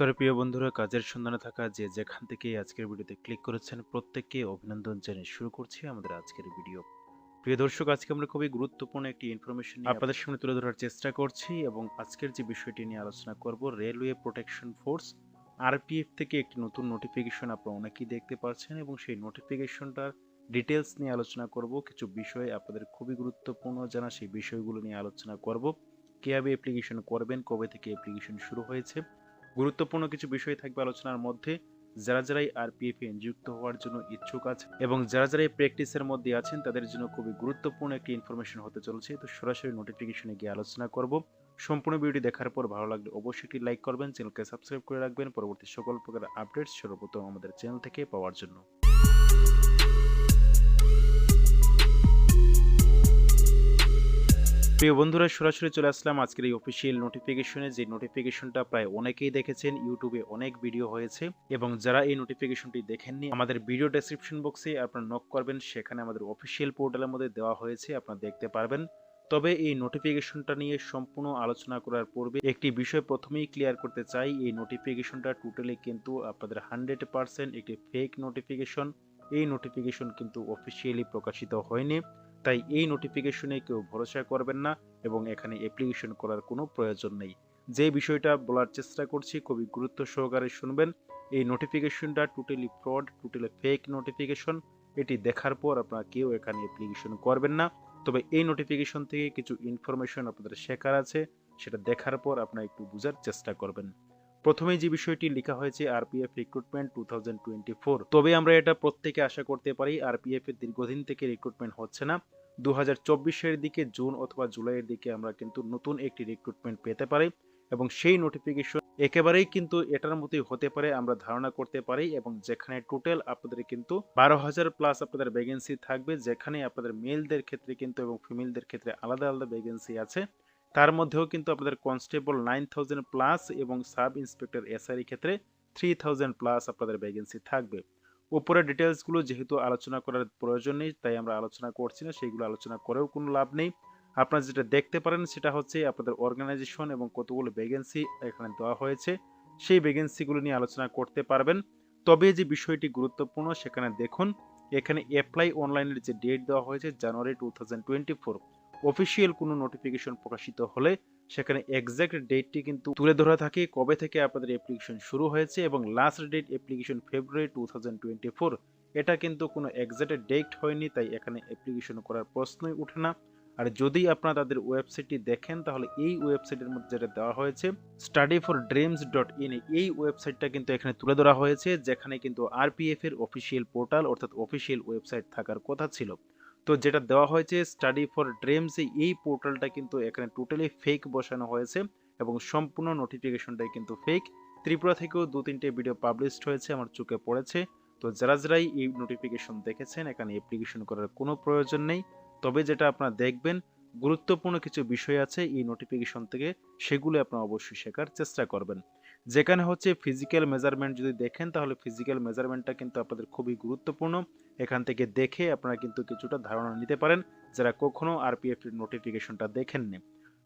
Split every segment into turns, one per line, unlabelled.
নমস্কার প্রিয় বন্ধুরা কাজের সন্ধানে থাকা যে যেখান থেকে আজকের ভিডিওতে ক্লিক করেছেন প্রত্যেককে অভিনন্দন জানিয়ে শুরু করছি আমাদের আজকের ভিডিও প্রিয় দর্শক আজকে আমরা খুবই গুরুত্বপূর্ণ একটি ইনফরমেশন আপনাদের সামনে তুলে ধরার চেষ্টা করছি এবং আজকের যে বিষয়টি নিয়ে আলোচনা করব রেলওয়ে প্রোটেকশন ফোর্স আরপিএফ থেকে একটি নতুন নোটিফিকেশন আপনারা অনেকেই দেখতে পাচ্ছেন এবং সেই নোটিফিকেশনটার ডিটেলস নিয়ে আলোচনা করব। কিছু বিষয় আপনাদের খুবই গুরুত্বপূর্ণ জানা সেই বিষয়গুলো নিয়ে আলোচনা করব। কীভাবে অ্যাপ্লিকেশন করবেন কবে থেকে অ্যাপ্লিকেশন শুরু হয়েছে গুরুত্বপূর্ণ কিছু বিষয় থাকবে আলোচনার মধ্যে। যারা যারাই আরপিএফ এ নিযুক্ত হওয়ার জন্য ইচ্ছুক আছে এবং যারা যারা এই প্র্যাকটিসের মধ্যে আছেন, তাদের জন্য খুবই গুরুত্বপূর্ণ একটি ইনফরমেশন হতে চলেছে। তো সরাসরি নোটিফিকেশনে গিয়ে আলোচনা করব। সম্পূর্ণ ভিডিও দেখার পর ভালো লাগলে অবশ্যই একটি লাইক করবেন, চ্যানেলকে সাবস্ক্রাইব করে রাখবেন। পরবর্তী সকল প্রকার আপডেটস সর্বপ্রথম আমাদের চ্যানেল থেকে পাওয়ার জন্য। প্রিয় বন্ধুরা, সরাসরি চলে আসলাম আজকের এই অফিসিয়াল নোটিফিকেশনে যে নোটিফিকেশনটা প্রায় অনেকেই দেখেছেন ইউটিউবে অনেক ভিডিও হয়েছে। এবং যারা এই নোটিফিকেশনটি দেখেননি, আমাদের ভিডিও ডেসক্রিপশন বক্সে আপনারা নক করবেন। সেখানে আমাদের অফিসিয়াল পোর্টালের মধ্যে দেওয়া হয়েছে, আপনারা দেখতে পারবেন। তবে এই নোটিফিকেশনটা নিয়ে সম্পূর্ণ আলোচনা করার পূর্বে একটি বিষয় প্রথমেই ক্লিয়ার করতে চাই। এই নোটিফিকেশনটা টোটালি কিন্তু আপনাদের হান্ড্রেড পার্সেন্ট একটি ফেক নোটিফিকেশন এই নোটিফিকেশন কিন্তু অফিসিয়ালি প্রকাশিত হয়নি। তাই এই নোটিফিকেশনে কেউ ভরসা করবেন না এবং এখানে অ্যাপ্লিকেশন করার কোনো প্রয়োজন নেই। যে বিষয়টা বলার চেষ্টা করছি, খুবই গুরুত্ব সহকারে শুনবেন। এই নোটিফিকেশনটা totally fraud totally fake notification এটি দেখার পর আপনারা কেউ এখানে অ্যাপ্লিকেশন করবেন না। তবে এই নোটিফিকেশন থেকে কিছু ইনফরমেশন আপনাদের শেখার আছে। সেটা দেখার পর আপনারা একটু বোঝার চেষ্টা করবেন। প্রথমেই যে বিষয়টি লেখা হয়েছে আরপিএফ রিক্রুটমেন্ট টু তবে আমরা এটা প্রত্যেকে আশা করতে পারি আরপিএফ এর দীর্ঘদিন থেকে রিক্রুটমেন্ট হচ্ছে না। দু হাজার চব্বিশের দিকে জুন অথবা জুলাইয়ের দিকে আমরা কিন্তু নতুন একটি রিক্রুটমেন্ট পেতে পারি এবং সেই নোটিফিকেশন একেবারেই কিন্তু এটার মতোই হতে পারে আমরা ধারণা করতে পারি এবং যেখানে টোটাল আপনাদের কিন্তু বারো হাজার প্লাস আপনাদের ভ্যাকেন্সি থাকবে, যেখানে আপনাদের মেলদের ক্ষেত্রে কিন্তু এবং ফিমেলদের ক্ষেত্রে আলাদা আলাদা ভ্যাকেন্সি আছে। তার মধ্যেও কিন্তু আপনাদের কনস্টেবল নাইন থাউজেন্ড প্লাস এবং সাব ইন্সপেক্টর এসআরই ক্ষেত্রে থ্রি থাউজেন্ড প্লাস আপনাদের ভ্যাকেন্সি থাকবে। উপরের ডিটেলসগুলো যেহেতু আলোচনা করার প্রয়োজন নেই, তাই আমরা আলোচনা করছি না সেইগুলো আলোচনা করেও কোনো লাভ নেই। আপনারা যেটা দেখতে পারেন সেটা হচ্ছে আপনাদের অর্গানাইজেশন এবং কতগুলো ভ্যাকেন্সি এখানে দেওয়া হয়েছে, সেই ভ্যাকেন্সিগুলো নিয়ে আলোচনা করতে পারবেন। তবে যে বিষয়টি গুরুত্বপূর্ণ সেখানে দেখুন, এখানে অ্যাপ্লাই অনলাইনের যে ডেট দেওয়া হয়েছে January two thousand twenty four official কোনো নোটিফিকেশন প্রকাশিত হলে সেখানে এক্স্যাক্ট ডেটটি কিন্তু তুলে ধরা থাকে কবে থেকে আপনাদের অ্যাপ্লিকেশন শুরু হয়েছে এবং last date application February two এটা কিন্তু কোনো এক্স্যাক্ট ডেট হয়নি, তাই এখানে অ্যাপ্লিকেশন করার প্রশ্নই ওঠে না। আর যদি আপনারা তাদের ওয়েবসাইটটি দেখেন, তাহলে এই ওয়েবসাইটের মধ্যে যেটা দেওয়া হয়েছে study for dreams dot in এই ওয়েবসাইটটা কিন্তু এখানে তুলে ধরা হয়েছে, যেখানে কিন্তু আরপিএফ এর অফিসিয়াল পোর্টাল অর্থাৎ অফিসিয়াল ওয়েবসাইট থাকার কথা ছিল। তো যেটা দেওয়া হয়েছে স্টাডি ফর ড্রিমস এই পোর্টালটা কিন্তু এখানে টোটালি ফেক বসানো হয়েছে এবং সম্পূর্ণ নোটিফিকেশনটাই কিন্তু ফেক ত্রিপুরা থেকেও দু তিনটে ভিডিও পাবলিশড হয়েছে, আমার চোখে পড়েছে। তো যারা যারাই এই নোটিফিকেশন দেখেছেন, এখানে অ্যাপ্লিকেশন করার কোনো প্রয়োজন নেই। তবে যেটা আপনারা দেখবেন গুরুত্বপূর্ণ কিছু বিষয় আছে এই নোটিফিকেশন থেকে, সেগুলো আপনারা অবশ্যই শেখার চেষ্টা করবেন। যেখানে হচ্ছে ফিজিক্যাল মেজারমেন্ট যদি দেখেন, তাহলে ফিজিক্যাল মেজারমেন্টটা কিন্তু আপনাদের খুবই গুরুত্বপূর্ণ। এখান থেকে দেখে আপনারা কিন্তু কিছুটা ধারণা নিতে পারেন, যারা কখনো আরপিএফ এর নোটিফিকেশনটা দেখেননি।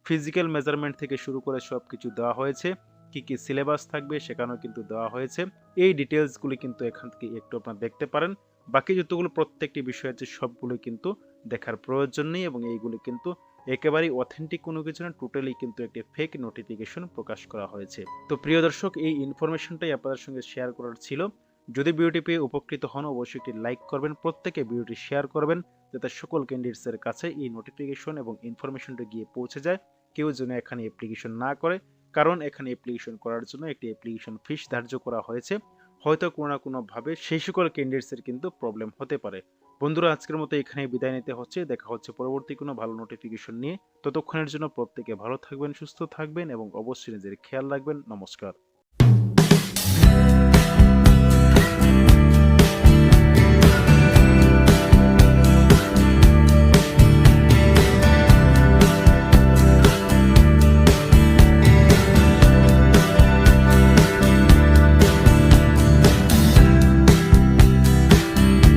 ফিজিক্যাল মেজারমেন্ট থেকে শুরু করে সব কিছু দেওয়া হয়েছে, কি কি সিলেবাস থাকবে সেখানেও কিন্তু দেওয়া হয়েছে। এই ডিটেলসগুলি কিন্তু এখান থেকে একটু আপনারা দেখতে পারেন। বাকি যতগুলো প্রত্যেকটি বিষয় আছে, সবগুলো কিন্তু দেখার প্রয়োজন নেই এবং এইগুলি কিন্তু একেবারেই অথেন্টিক কোনো কিছু না টোটালি কিন্তু একটি ফেক নোটিফিকেশন প্রকাশ করা হয়েছে। তো প্রিয় দর্শক, এই ইনফরমেশনটাই আপনাদের সঙ্গে শেয়ার করার ছিল। যদি ভিডিওটি পেয়ে উপকৃত হন, অবশ্যই একটি লাইক করবেন, প্রত্যেকে ভিডিওটি শেয়ার করবেন, যাতে সকল ক্যান্ডিডেটসের কাছে এই নোটিফিকেশন এবং ইনফরমেশনটা গিয়ে পৌঁছে যায়। কেউ যেন এখানে অ্যাপ্লিকেশন না করে, কারণ এখানে অ্যাপ্লিকেশন করার জন্য একটি অ্যাপ্লিকেশন ফিস ধার্য করা হয়েছে। হয়তো কোনো না কোনোভাবে সেই সকল ক্যান্ডিডেটসের কিন্তু প্রবলেম হতে পারে। বন্ধুরা, আজকের মতো এখানে বিদায় নিতে হচ্ছে। দেখা হচ্ছে পরবর্তী কোনো ভালো নোটিফিকেশন নিয়ে। ততক্ষণের জন্য প্রত্যেকে ভালো থাকবেন, সুস্থ থাকবেন এবং অবশ্যই নিজের খেয়াল রাখবেন। নমস্কার।